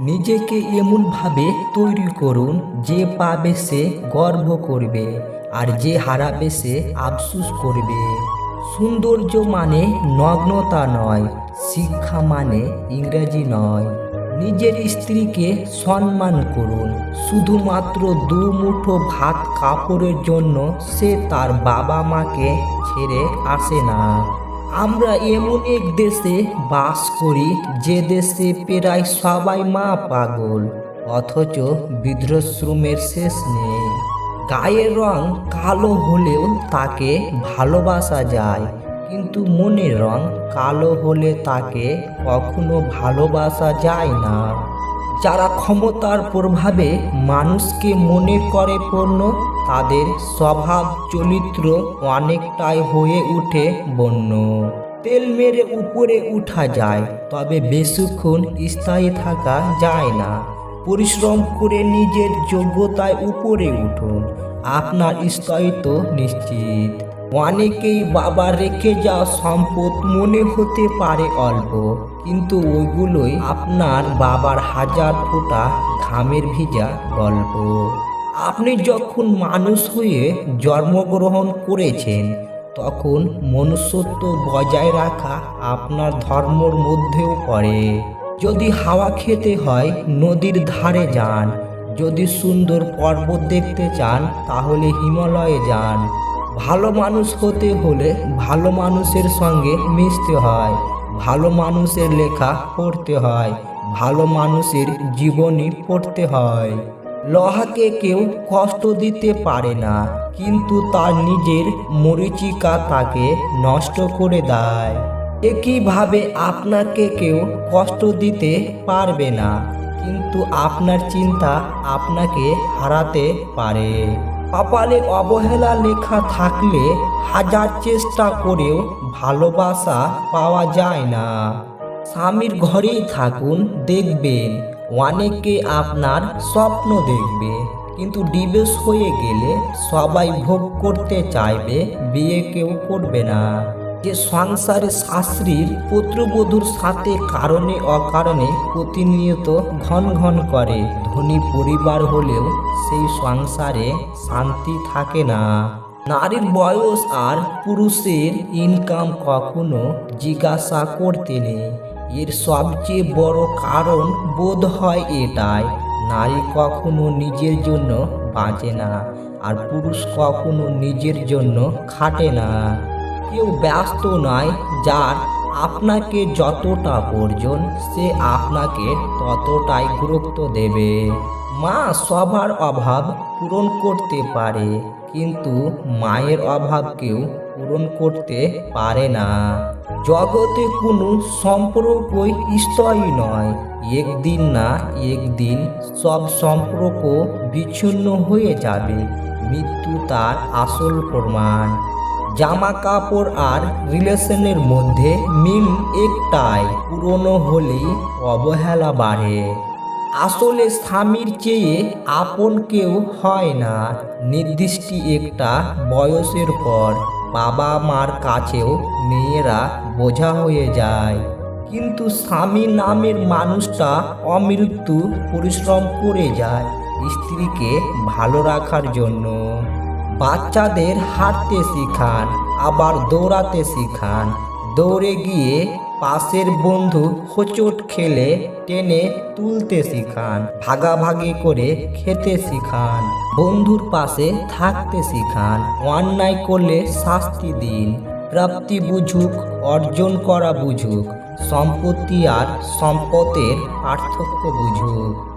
নিজেকে এমনভাবে তৈরি করুন যে পাবে সে গর্ব করবে আর যে হারাবে সে আফসুস করবে। সৌন্দর্য মানে নগ্নতা নয়, শিক্ষা মানে ইংরেজি নয়। নিজের স্ত্রীকে সম্মান করুন, শুধুমাত্র দু মুঠো ভাত কাপড়ের জন্য সে তার বাবা মাকে ছেড়ে আসে না। আমরা এমন এক দেশে বাস করি যে দেশে প্রায় সবাই মা পাগল, অথচ বৃদ্ধাশ্রমের শেষ নেই। গায়ের রং কালো হলেও তাকে ভালোবাসা যায়, কিন্তু মনের রং কালো হলে তাকে কখনো ভালোবাসা যায় না। যারা ক্ষমতার প্রভাবে মানুষকে মনে করে পণ্য তাদের স্বভাব চরিত্র অনেকটাই হয়ে উঠে বন্য। তেল মেরে উপরে উঠা যায়, তবে বেশিক্ষণ স্থায়ী থাকা যায় না। পরিশ্রম করে নিজের যোগ্যতায় উপরে উঠুন, আপনার স্থায়িত্ব নিশ্চিত। অনেকেই বাবা রেখে যাওয়া সম্পদ মনে হতে পারে অল্প, কিন্তু ওইগুলোই আপনার বাবার হাজার ফোঁটা ঘামের ভিজা গল্প। আপনি যখন মানুষ হয়ে জন্মগ্রহণ করেছেন, তখন মনুষ্যত্ব বজায় রাখা আপনার ধর্মর মধ্যেও পড়ে। যদি হাওয়া খেতে হয়, নদীর ধারে যান। যদি সুন্দর পর্বত দেখতে চান, তাহলে হিমালয়ে যান। ভালো মানুষ হতে হলে ভালো মানুষের সঙ্গে মিশতে হয়। ভালো মানুষের লেখা পড়তে হয়। ভালো মানুষের জীবনী পড়তে হয়। লোহাকে কেউ কষ্ট দিতে পারে না, কিন্তু তার নিজের মরিচিকা তাকে নষ্ট করে দেয়। একইভাবে আপনাকে কেউ কষ্ট দিতে পারবে না, কিন্তু আপনার চিন্তা আপনাকে হারাতে পারে। কপালে অবহেলা লেখা থাকলে হাজার চেষ্টা করেও ভালোবাসা পাওয়া যায় না। স্বামীর ঘরেই থাকুন, দেখবেন। অনেকে আপনার স্বপ্ন দেখবে, কিন্তু ডিভোর্স হয়ে গেলে সবাই ভোগ করতে চাইবে, বিয়ে কেউ করবে না। যে সংসারে শাস্ত্রীর পুত্রবধূর সাথে কারণে অকারণে প্রতিনিয়ত ঘন ঘন করে। ধনী পরিবার হলেও সেই সংসারে শান্তি থাকে না। নারীর বয়স আর পুরুষের ইনকাম কখনো জিজ্ঞাসা করতে নেই। এর সবচেয়ে বড় কারণ বোধ হয় এটাই, নারী কখনো নিজের জন্য বাঁচে না আর পুরুষ কখনো নিজের জন্য খাটে না। কেউ ব্যস্ত নয় যার আপনাকে যতটা প্রয়োজন সে আপনাকে ততটাই গুরুত্ব দেবে। মা সবার অভাব পূরণ করতে পারে, কিন্তু মায়ের অভাব কেউ পূরণ করতে পারে না। জগতে কোনো সম্পর্কই স্থায়ী নয়। একদিন না একদিন সব সম্পর্ক বিচ্ছিন্ন হয়ে যাবে। মৃত্যু তার আসল প্রমাণ। জামা কাপড় আর রিলেশনের মধ্যে মিল একটাই, পুরনো হলেই অবহেলা বাড়ে। আসলে স্বামীর চেয়ে আপন কেউ হয় না। নির্দিষ্ট একটা বয়সের পর বাবা মার কাছেও মেয়েরা বোঝা হয়ে যায়। কিন্তু স্বামী নামের মানুষটা অমৃত্যু পরিশ্রম করে যায় স্ত্রীকে ভালো রাখার জন্য। বাচ্চাদের হাঁটতে শিখান, আবার দৌড়াতে শিখান। দৌড়ে গিয়ে পাশের বন্ধু হোঁচট খেলে টেনে তুলতে শিখান, ভাগাভাগি করে খেতে শিখান, বন্ধুর পাশে থাকতে শিখান, অন্যায় করলে শাস্তি দিন, প্রাপ্তি বুঝুক, অর্জন করা বুঝুক, সম্পত্তি আর সম্পদের পার্থক্য বুঝুক।